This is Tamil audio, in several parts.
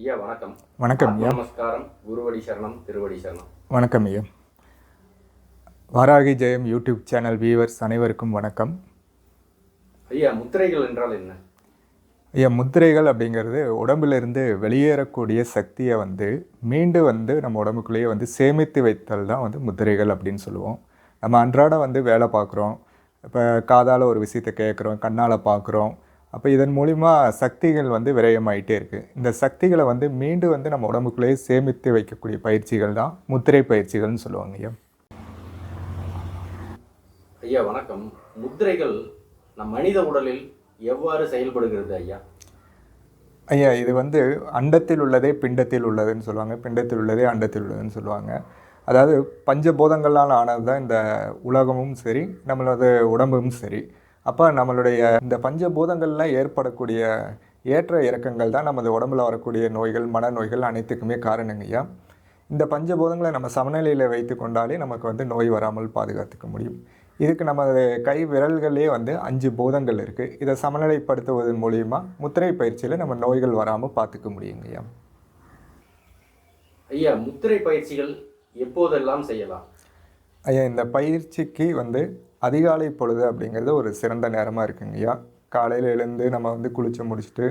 ஐயா வணக்கம். வணக்கம் ஐயா. நமஸ்காரம் குருவடி சரணம் திருவடி சரணம். வணக்கம் ஐயா. Varahi Jayam YouTube channel viewers அனைவருக்கும் வணக்கம். ஐயா முத்திரைகள் என்றால் என்ன? ஐயா முத்திரைகள் அப்படிங்கிறது உடம்பிலிருந்து வெளியேறக்கூடிய சக்தியை வந்து மீண்டும் வந்து நம்ம உடம்புக்குள்ளேயே வந்து சேமித்து வைத்தல் தான் வந்து முத்திரைகள் அப்படின்னு சொல்லுவோம். நம்ம அன்றாடம் வந்து வேலை பார்க்குறோம். இப்போ காதால் ஒரு விஷயத்தை கேட்குறோம் கண்ணால் பார்க்குறோம். அப்போ இதன் மூலிமா சக்திகள் வந்து விரயமாயிட்டே இருக்குது இந்த சக்திகளை வந்து மீண்டும் வந்து நம்ம உடம்புக்குள்ளேயே சேமித்து வைக்கக்கூடிய பயிற்சிகள் தான் முத்திரை பயிற்சிகள்னு சொல்லுவாங்க ஐயா. ஐயா வணக்கம். முத்திரைகள் நம் மனித உடலில் எவ்வாறு செயல்படுகிறது ஐயா? ஐயா இது வந்து அண்டத்தில் உள்ளதே பிண்டத்தில் உள்ளதுன்னு சொல்லுவாங்க. பிண்டத்தில் உள்ளதே அண்டத்தில் உள்ளதுன்னு சொல்லுவாங்க. அதாவது பஞ்சபூதங்களால் ஆனது தான் இந்த உலகமும் சரி நம்மளது உடம்பும் சரி. அப்போ நம்மளுடைய இந்த பஞ்சபூதங்கள்லாம் ஏற்படக்கூடிய ஏற்ற இறக்கங்கள் தான் நமது உடம்புல வரக்கூடிய நோய்கள் மனநோய்கள் அனைத்துக்குமே காரணங்க ஐயா. இந்த பஞ்சபூதங்களை நம்ம சமநிலையில் வைத்து கொண்டாலே நமக்கு வந்து நோய் வராமல் பாதுகாத்துக்க முடியும். இதுக்கு நமது கை விரல்களே வந்து அஞ்சு பூதங்கள் இருக்குது இதை சமநிலைப்படுத்துவதன் மூலியமா முத்திரை பயிற்சியில் நம்ம நோய்கள் வராமல் பார்த்துக்க முடியுங்க ஐயா. ஐயா முத்திரை பயிற்சிகள் எப்போதெல்லாம் செய்யலாம்? ஐயா இந்த பயிற்சிக்கு வந்து அதிகாலை பொழுது அப்படிங்கிறது ஒரு சிறந்த நேரமாக இருக்குங்க ஐயா. காலையில் எழுந்து நம்ம வந்து குளிச்சு முடிச்சுட்டு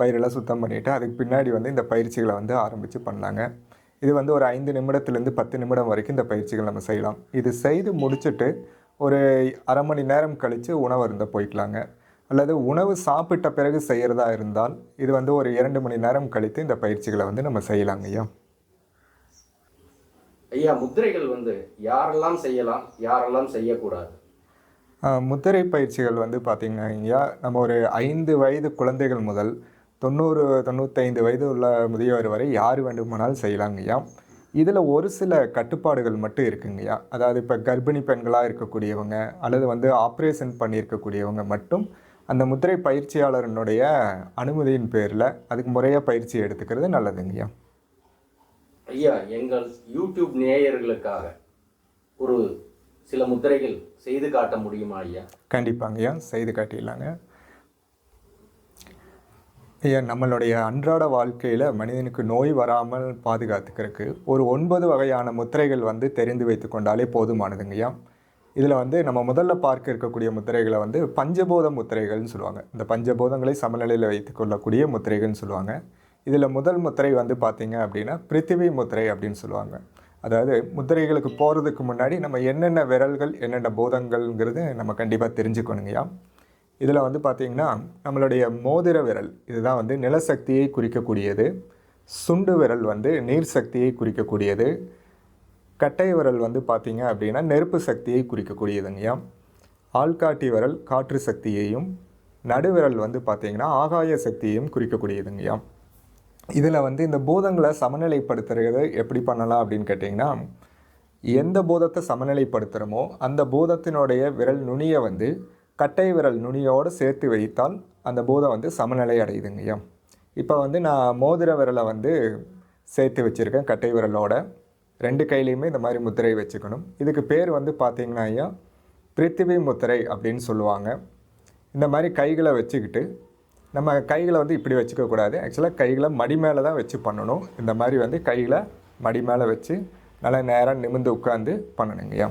வயிறெல்லாம் சுத்தம் பண்ணிவிட்டு அதுக்கு பின்னாடி வந்து இந்த பயிற்சிகளை வந்து ஆரம்பித்து பண்ணாங்க இது வந்து ஒரு ஐந்து நிமிடத்துலேருந்து பத்து நிமிடம் வரைக்கும் இந்த பயிற்சிகள் நம்ம செய்யலாம். இது செய்து முடிச்சுட்டு ஒரு அரை மணி நேரம் கழித்து உணவு இருந்த போய்க்கலாங்க. அல்லது உணவு சாப்பிட்ட பிறகு செய்கிறதா இருந்தால் இது வந்து ஒரு இரண்டு மணி நேரம் கழித்து இந்த பயிற்சிகளை வந்து நம்ம செய்யலாங்க ஐயா. ஐயா முத்திரைகள் வந்து யாரெல்லாம் செய்யலாம் யாரெல்லாம் செய்யக்கூடாது? முத்திரை பயிற்சிகள் வந்து பார்த்திங்கன்னா நம்ம ஒரு ஐந்து வயது குழந்தைகள் முதல் தொண்ணூறு தொண்ணூத்தைந்து வயது உள்ள முதியவர் வரை யார் வேண்டுமானாலும் செய்யலாங்கய்யா இதில் ஒரு சில கட்டுப்பாடுகள் மட்டும் இருக்குங்கய்யா அதாவது இப்போ கர்ப்பிணி பெண்களாக இருக்கக்கூடியவங்க அல்லது வந்து ஆப்ரேஷன் பண்ணியிருக்கக்கூடியவங்க மட்டும் அந்த முத்திரை பயிற்சியாளரினுடைய அனுமதியின் பேரில் அதுக்கு முறையாக பயிற்சி எடுத்துக்கிறது நல்லதுங்கய்யா ஐயா எங்கள் யூடியூப் நேயர்களுக்காக ஒரு சில முத்திரைகள் செய்து காட்ட முடியுமா ஐயா? கண்டிப்பாங்கய்யா செய்து காட்டிடலாங்க. ஐயா நம்மளுடைய அன்றாட வாழ்க்கையில் மனிதனுக்கு நோய் வராமல் பாதுகாத்துக்கிறதுக்கு ஒரு ஒன்பது வகையான முத்திரைகள் வந்து தெரிந்து வைத்து கொண்டாலே போதுமானதுங்கய்யா இதில் வந்து நம்ம முதல்ல பார்க்க இருக்கக்கூடிய முத்திரைகளை வந்து பஞ்சபோத முத்திரைகள்னு சொல்லுவாங்க. இந்த பஞ்சபோதங்களை சமநிலையில் வைத்து கொள்ளக்கூடிய முத்திரைகள்னு சொல்லுவாங்க. இதில் முதல் முத்திரை வந்து பார்த்திங்க அப்படின்னா பிருத்திவி முத்திரை அப்படின்னு சொல்லுவாங்க. அதாவது முத்திரைகளுக்கு போகிறதுக்கு முன்னாடி நம்ம என்னென்ன விரல்கள் என்னென்ன பூதங்கள்ங்கிறது நம்ம கண்டிப்பாக தெரிஞ்சுக்கணுங்கய்யா. இதில் வந்து பார்த்திங்கன்னா நம்மளுடைய மோதிர விரல் இதுதான் வந்து நிலசக்தியை குறிக்கக்கூடியது. சுண்டு விரல் வந்து நீர் சக்தியை குறிக்கக்கூடியது. கட்டை விரல் வந்து பார்த்திங்க அப்படின்னா நெருப்பு சக்தியை குறிக்கக்கூடியதுங்கய்யா. ஆள்காட்டி விரல் காற்று சக்தியையும் நடுவிரல் வந்து பார்த்திங்கன்னா ஆகாய சக்தியையும் குறிக்கக்கூடியதுங்கய்யா. இதில் வந்து இந்த பூதங்களை சமநிலைப்படுத்துறது எப்படி பண்ணலாம் அப்படின்னு கேட்டிங்கன்னா எந்த பூதத்தை சமநிலைப்படுத்துகிறோமோ அந்த பூதத்தினுடைய விரல் நுனியை வந்து கட்டை விரல் நுனியோடு சேர்த்து வைத்தால் அந்த பூதம் வந்து சமநிலை அடையுதுங்கய்யா இப்போ வந்து நான் மோதிர விரலை வந்து சேர்த்து வச்சுருக்கேன் கட்டை விரலோட. ரெண்டு கையிலையுமே இந்த மாதிரி முத்திரை வச்சுக்கணும். இதுக்கு பேர் வந்து பார்த்திங்கன்னா ஐயா பிருத்திவி முத்திரை அப்படின்னு சொல்லுவாங்க. இந்த மாதிரி கைகளை வச்சுக்கிட்டு நம்ம கைகளை வந்து இப்படி வச்சுக்கக்கூடாது ஆக்சுவலாக கைகளை மடி மேலே தான் வச்சு பண்ணணும். இந்த மாதிரி வந்து கைகளை மடி மேலே வச்சு நல்லா நேராக நிமிர்ந்து உட்காந்து பண்ணணுங்கய்யா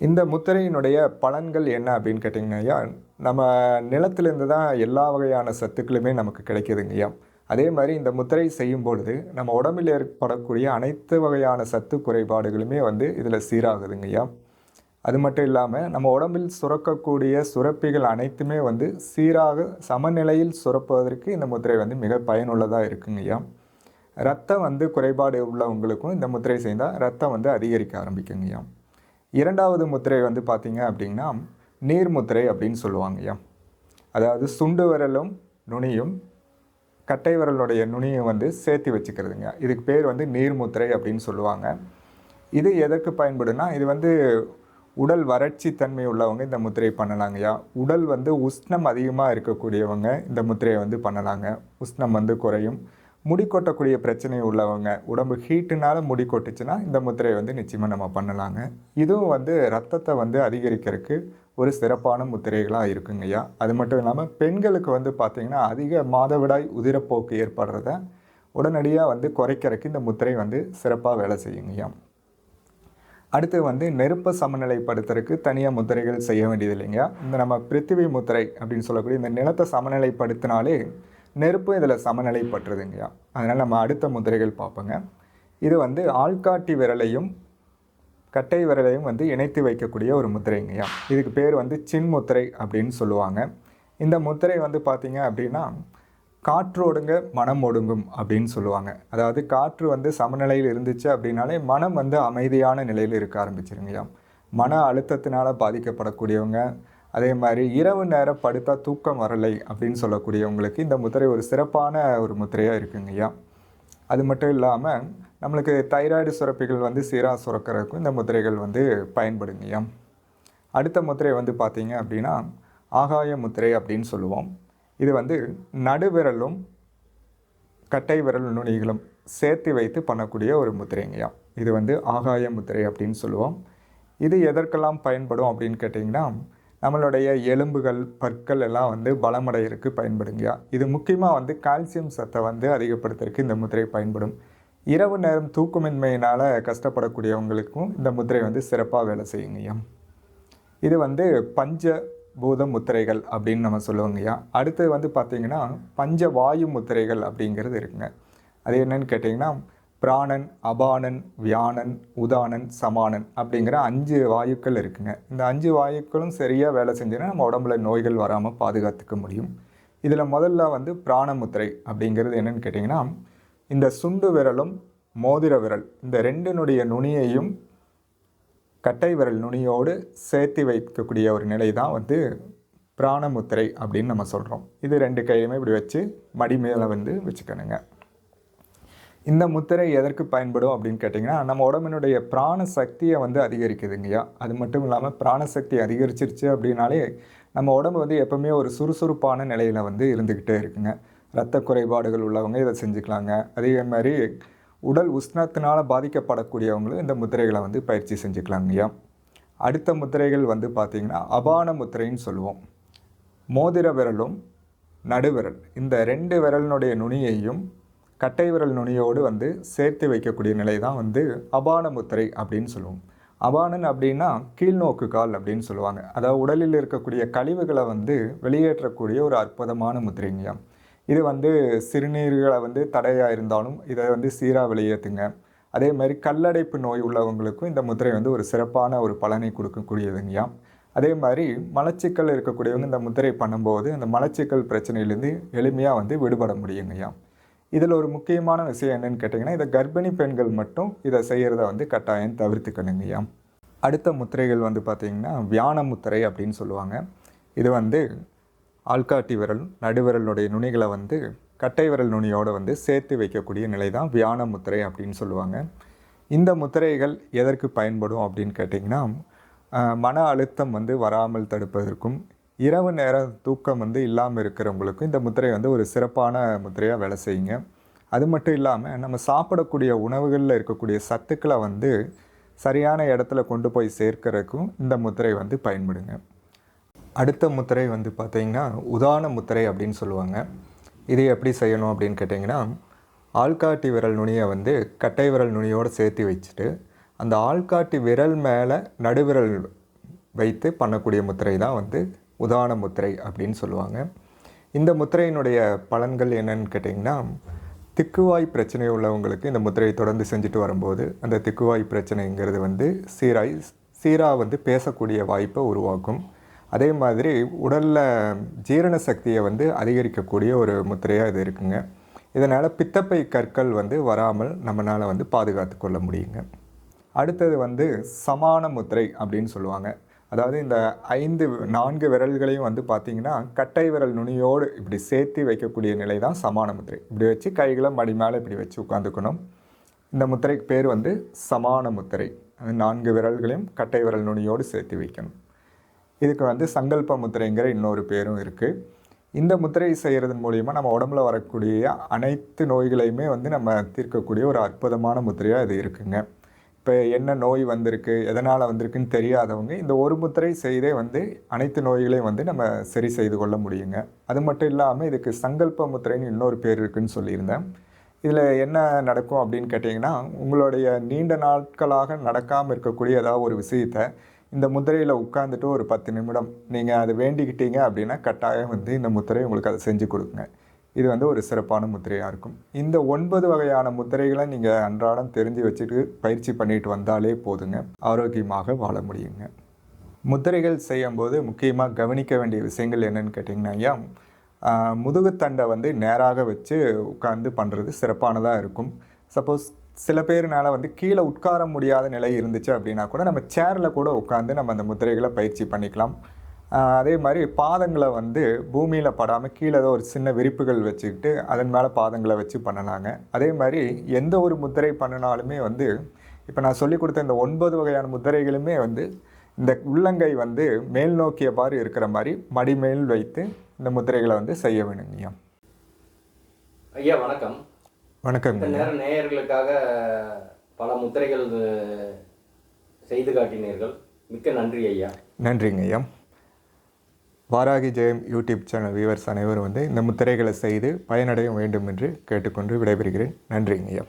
இந்த முத்திரையினுடைய பலன்கள் என்ன அப்படின்னு கேட்டிங்கன்னா நம்ம நிலத்திலேருந்து தான் எல்லா வகையான சத்துக்களுமே நமக்கு கிடைக்குதுங்கய்யா அதே மாதிரி இந்த முத்திரை செய்யும் பொழுது நம்ம உடம்பில் ஏற்படக்கூடிய அனைத்து வகையான சத்து குறைபாடுகளுமே வந்து இதில் சீராகுதுங்கய்யா அது மட்டும் இல்லாமல் நம்ம உடம்பில் சுரக்கக்கூடிய சுரப்பிகள் அனைத்துமே வந்து சீராக சமநிலையில் சுரப்பதற்கு இந்த முத்திரை வந்து மிக பயனுள்ளதாக இருக்குங்க ஐயா. ரத்தம் வந்து குறைபாடு உள்ளவங்களுக்கும் இந்த முத்திரை செய்தால் ரத்தம் வந்து அதிகரிக்க ஆரம்பிக்குங்கய்யா இரண்டாவது முத்திரை வந்து பார்த்திங்க அப்படின்னா நீர் முத்திரை அப்படின்னு சொல்லுவாங்க ஐயா. அதாவது சுண்டு விரலும் நுனியும் கட்டை விரலுடைய நுனியும் வந்து சேர்த்து வச்சுக்கிறதுங்க. இதுக்கு பேர் வந்து நீர் முத்திரை அப்படின்னு சொல்லுவாங்க. இது எதற்கு பயன்படுனா இது வந்து உடல் வறட்சி தன்மை உள்ளவங்க இந்த முத்திரை பண்ணலாங்கய்யா உடல் வந்து உஷ்ணம் அதிகமாக இருக்கக்கூடியவங்க இந்த முத்திரையை வந்து பண்ணலாங்க. உஷ்ணம் வந்து குறையும். முடி கொட்டக்கூடிய பிரச்சனை உள்ளவங்க உடம்பு ஹீட்டுனால முடி கொட்டுச்சுன்னா இந்த முத்திரையை வந்து நிச்சயமாக நம்ம பண்ணலாங்க. இதுவும் வந்து ரத்தத்தை வந்து அதிகரிக்கிறதுக்கு ஒரு சிறப்பான முத்திரைகளாக இருக்குங்கய்யா அது மட்டும் இல்லாமல் பெண்களுக்கு வந்து பார்த்திங்கன்னா அதிக மாதவிடாய் உதிரப்போக்கு ஏற்படுறத உடனடியாக வந்து குறைக்கிறதுக்கு இந்த முத்திரை வந்து சிறப்பாக வேலை செய்யுங்கய்யா அடுத்து வந்து நெருப்பை சமநிலைப்படுத்துறதுக்கு தனியாக முத்திரைகள் செய்ய வேண்டியது இல்லைங்க இந்த நம்ம பிருத்திவி முத்திரை அப்படின்னு சொல்லக்கூடிய இந்த நிலத்தை சமநிலைப்படுத்தினாலே நெருப்பும் இதில் சமநிலைப்பட்டுறதுங்கய்யா அதனால் நம்ம அடுத்த முத்திரைகள் பார்ப்போங்க. இது வந்து ஆள்காட்டி விரலையும் கட்டை விரலையும் வந்து இணைத்து வைக்கக்கூடிய ஒரு முத்திரைங்கய்யா இதுக்கு பேர் வந்து சின் முத்திரை அப்படின்னு சொல்லுவாங்க. இந்த முத்திரை வந்து பார்த்திங்க அப்படின்னா காற்றோடுங்க மனம் ஒடுங்கும் அப்படின்னு சொல்லுவாங்க. அதாவது காற்று வந்து சமநிலையில் இருந்துச்சு அப்படின்னாலே மனம் வந்து அமைதியான நிலையில் இருக்க ஆரம்பிச்சிருங்கய்யா. மன அழுத்தத்தினால் பாதிக்கப்படக்கூடியவங்க அதே மாதிரி இரவு நேரம் படுத்தா தூக்கம் வரலை அப்படின்னு சொல்லக்கூடியவங்களுக்கு இந்த முத்திரை ஒரு சிறப்பான ஒரு முத்திரையாக இருக்குங்கய்யா. அது மட்டும் இல்லாமல் நம்மளுக்கு தைராய்டு சுரப்பிகள் வந்து சீராக சுரக்கிறதுக்கும் இந்த முத்திரைகள் வந்து பயன்படுங்கய்யா. அடுத்த முத்திரை வந்து பார்த்தீங்க அப்படின்னா ஆகாய முத்திரை அப்படின்னு சொல்லுவோம். இது வந்து நடுவிரலும் கட்டை விரல் நுனிகளும் சேர்த்து வைத்து பண்ணக்கூடிய ஒரு முத்திரைங்கய்யா. இது வந்து ஆகாய முத்திரை அப்படின்னு சொல்லுவோம். இது எதற்கெல்லாம் பயன்படும் அப்படின்னு கேட்டிங்கன்னா நம்மளுடைய எலும்புகள் பற்கள் எல்லாம் வந்து பலமடைகிறதுக்கு பயன்படுங்கய்யா. இது முக்கியமாக வந்து கால்சியம் சத்தை வந்து அதிகப்படுத்துறதுக்கு இந்த முத்திரை பயன்படும். இரவு நேரம் தூக்கமின்மையினால் கஷ்டப்படக்கூடியவங்களுக்கும் இந்த முத்திரை வந்து சிறப்பாக வேலை செய்யுங்கய்யா. இது வந்து பஞ்ச பூத முத்திரைகள் அப்படின்னு நம்ம சொல்லுவோங்கய்யா அடுத்தது வந்து பார்த்திங்கன்னா பஞ்ச வாயு முத்திரைகள் அப்படிங்கிறது இருக்குங்க. அது என்னன்னு கேட்டிங்கன்னா பிராணன் அபானன் வியானன் உதானன் சமானன் அப்படிங்கிற அஞ்சு வாயுக்கள் இருக்குங்க. இந்த அஞ்சு வாயுக்களும் சரியாக வேலை செஞ்சுன்னா நம்ம உடம்புல நோய்கள் வராமல் பாதுகாத்துக்க முடியும். இதில் முதல்ல வந்து பிராணமுத்திரை அப்படிங்கிறது என்னன்னு கேட்டிங்கன்னா இந்த சுண்டு விரலும் மோதிர விரல் இந்த ரெண்டினுடைய நுனியையும் கட்டை விரல் நுனியோடு சேர்த்து வைக்கக்கூடிய ஒரு நிலை தான் வந்து பிராணமுத்திரை அப்படின்னு நம்ம சொல்கிறோம் இது ரெண்டு கையுமே இப்படி வச்சு மடி மேலே வந்து வச்சுக்கணுங்க. இந்த முத்திரை எதற்கு பயன்படும் அப்படின்னு கேட்டிங்கன்னா நம்ம உடம்பினுடைய பிராண சக்தியை வந்து அதிகரிக்குதுங்கய்யா அது மட்டும் இல்லாமல் பிராண சக்தி அதிகரிச்சிருச்சு அப்படின்னாலே நம்ம உடம்பு வந்து எப்பவுமே ஒரு சுறுசுறுப்பான நிலையில் வந்து இருந்துக்கிட்டே இருக்குங்க. இரத்த குறைபாடுகள் உள்ளவங்க இதை செஞ்சுக்கலாங்க. அதே மாதிரி உடல் உஷ்ணத்தினால் பாதிக்கப்படக்கூடியவங்களும் இந்த முத்திரைகளை வந்து பயிற்சி செஞ்சுக்கலாங்கய்யா அடுத்த முத்திரைகள் வந்து பார்த்திங்கன்னா அபான முத்திரைன்னு சொல்லுவோம். மோதிர விரலும் நடுவிரல். இந்த ரெண்டு விரலினுடைய நுனியையும் கட்டை விரல் நுனியோடு வந்து சேர்த்து வைக்கக்கூடிய நிலை தான் வந்து அபான முத்திரை அப்படின்னு சொல்லுவோம். அபானன் அப்படின்னா கீழ்நோக்கு கால் அப்படின்னு சொல்லுவாங்க. அதாவது உடலில் இருக்கக்கூடிய கழிவுகளை வந்து வெளியேற்றக்கூடிய ஒரு அற்புதமான முத்திரைங்கய்யா இது வந்து சிறுநீர்களை வந்து தடையாக இருந்தாலும் இதை வந்து சீராக வெளியேற்றுங்க அதே மாதிரி கல்லடைப்பு நோய் உள்ளவங்களுக்கும் இந்த முத்திரை வந்து ஒரு சிறப்பான ஒரு பலனை கொடுக்கக்கூடியதுங்கய்யா அதே மாதிரி மலச்சிக்கல் இருக்கக்கூடியவங்க இந்த முத்திரை பண்ணும்போது அந்த மலச்சிக்கல் பிரச்சனையிலேருந்து எளிமையாக வந்து விடுபட முடியுங்கய்யா இதில் ஒரு முக்கியமான விஷயம் என்னென்னு கேட்டிங்கன்னா இதை கர்ப்பிணி பெண்கள் மட்டும் இதை செய்கிறத வந்து கட்டாயம் தவிர்த்துக்கணுங்கய்யா அடுத்த முத்திரைகள் வந்து பார்த்திங்கன்னா வியான முத்திரை அப்படின்னு சொல்லுவாங்க. இது வந்து ஆள்காட்டி விரல் நடுவிரலுடைய நுனிகளை வந்து கட்டை விரல் நுனியோடு வந்து சேர்த்து வைக்கக்கூடிய நிலை தான் வியான முத்திரை அப்படின்னு சொல்லுவாங்க. இந்த முத்திரைகள் எதற்கு பயன்படும் அப்படின்னு கேட்டிங்கன்னா மன அழுத்தம் வந்து வராமல் தடுப்பதற்கும் இரவு நேர தூக்கம் வந்து இல்லாமல் இருக்கிறவங்களுக்கும் இந்த முத்திரை வந்து ஒரு சிறப்பான முத்திரையாக வேலை செய்யுங்க. அது மட்டும் இல்லாமல் நம்ம சாப்பிடக்கூடிய உணவுகளில் இருக்கக்கூடிய சத்துக்களை வந்து சரியான இடத்துல கொண்டு போய் சேர்க்கறதுக்கும் இந்த முத்திரை வந்து பயன்படுங்க. அடுத்த முத்திரை வந்து பார்த்தீங்கன்னா உதான முத்திரை அப்படின்னு சொல்லுவாங்க. இது எப்படி செய்யணும் அப்படின்னு கேட்டிங்கன்னா ஆள்காட்டி விரல் நுனியை வந்து கட்டை விரல் நுனியோடு சேர்த்து வச்சுட்டு அந்த ஆள்காட்டி விரல் மேலே நடுவிரல் வைத்து பண்ணக்கூடிய முத்திரை தான் வந்து உதான முத்திரை அப்படின்னு சொல்லுவாங்க. இந்த முத்திரையினுடைய பலன்கள் என்னன்னு கேட்டிங்கன்னா திக்குவாய் பிரச்சனை உள்ளவங்களுக்கு இந்த முத்திரையை தொடர்ந்து செஞ்சுட்டு வரும்போது அந்த திக்குவாய் பிரச்சனைங்கிறது வந்து சீராய் சீராக வந்து பேசக்கூடிய வாய்ப்பை உருவாக்கும். அதே மாதிரி உடலில் ஜீரண சக்தியை வந்து அதிகரிக்கக்கூடிய ஒரு முத்திரையாக இது இருக்குங்க. இதனால் பித்தப்பை கற்கள் வந்து வராமல் நம்மளால் வந்து பாதுகாத்து கொள்ள முடியுங்க. அடுத்தது வந்து சமான முத்திரை அப்படின்னு சொல்லுவாங்க. அதாவது இந்த ஐந்து நான்கு விரல்களையும் வந்து பார்த்திங்கன்னா கட்டை விரல் நுனியோடு இப்படி சேர்த்து வைக்கக்கூடிய நிலை தான் சமான முத்திரை. இப்படி வச்சு கைகளை மடி மேலே இப்படி வச்சு உட்காந்துக்கணும் இந்த முத்திரைக்கு பேர் வந்து சமான முத்திரை. நான்கு விரல்களையும் கட்டை விரல் நுனியோடு சேர்த்து வைக்கணும். இதுக்கு வந்து சங்கல்ப முத்திரைங்கிற இன்னொரு பேரும் இருக்குது இந்த முத்திரை செய்கிறதன் மூலிமா நம்ம உடம்புல வரக்கூடிய அனைத்து நோய்களையுமே வந்து நம்ம தீர்க்கக்கூடிய ஒரு அற்புதமான முத்திரையாக இது இருக்குங்க. இப்போ என்ன நோய் வந்திருக்கு எதனால் வந்திருக்குன்னு தெரியாதவங்க இந்த ஒரு முத்திரை செய்தே வந்து அனைத்து நோய்களையும் வந்து நம்ம சரி செய்து கொள்ள முடியுங்க. அது மட்டும் இல்லாமல் இதுக்கு சங்கல்ப முத்திரைன்னு இன்னொரு பேர் இருக்குன்னு சொல்லியிருந்தேன். இதில் என்ன நடக்கும் அப்படின்னு கேட்டிங்கன்னா உங்களுடைய நீண்ட நாட்களாக நடக்காமல் இருக்கக்கூடிய ஏதாவது ஒரு விஷயத்தை இந்த முத்திரையில் உட்காந்துட்டு ஒரு பத்து நிமிடம் நீங்கள் அதை வேண்டிக்கிட்டீங்க அப்படின்னா கட்டாயம் வந்து இந்த முத்திரை உங்களுக்கு அதை செஞ்சு கொடுக்குங்க. இது வந்து ஒரு சிறப்பான முத்திரையாக இருக்கும். இந்த ஒன்பது வகையான முத்திரைகளை நீங்கள் அன்றாடம் தெரிஞ்சு வச்சுட்டு பயிற்சி பண்ணிட்டு வந்தாலே போதுங்க. ஆரோக்கியமாக வாழ முடியுங்க. முத்திரைகள் செய்யும்போது முக்கியமாக கவனிக்க வேண்டிய விஷயங்கள் என்னென்னு கேட்டிங்கன்னா ஐயா முதுகுத்தண்டை வந்து நேராக வச்சு உட்காந்து பண்ணுறது சிறப்பானதாக இருக்கும். சப்போஸ் சில பேர்னால வந்து கீழே உட்கார முடியாத நிலை இருந்துச்சு அப்படின்னா கூட நம்ம சேரில் கூட உட்காந்து நம்ம அந்த முதிரைகளை பயிற்சி பண்ணிக்கலாம். அதே மாதிரி பாதங்களை வந்து பூமியில் படாமல் கீழே ஏதோ ஒரு சின்ன விரிப்புகள் வச்சுக்கிட்டு அதன் மேலே பாதங்களை வச்சு பண்ணலாங்க. அதே மாதிரி எந்த ஒரு முத்திரை பண்ணினாலுமே வந்து இப்போ நான் சொல்லி கொடுத்த இந்த ஒன்பது வகையான முத்திரைகளுமே வந்து இந்த உள்ளங்கை வந்து மேல் நோக்கியவாறு இருக்கிற மாதிரி மடிமேல் வைத்து இந்த முத்திரைகளை வந்து செய்ய வேணுங்கய்யா ஐயா வணக்கம். இந்த நேரம் நேயர்களுக்காக பல முத்திரைகள் செய்து காட்டினீர்கள். மிக்க நன்றி ஐயா. நன்றிங்க ஐயா. Varahi Jayam YouTube channel viewers அனைவரும் வந்து இந்த முத்திரைகளை செய்து பயனடைய வேண்டும் என்று கேட்டுக்கொண்டு விடைபெறுகிறேன். நன்றிங்க ஐயா.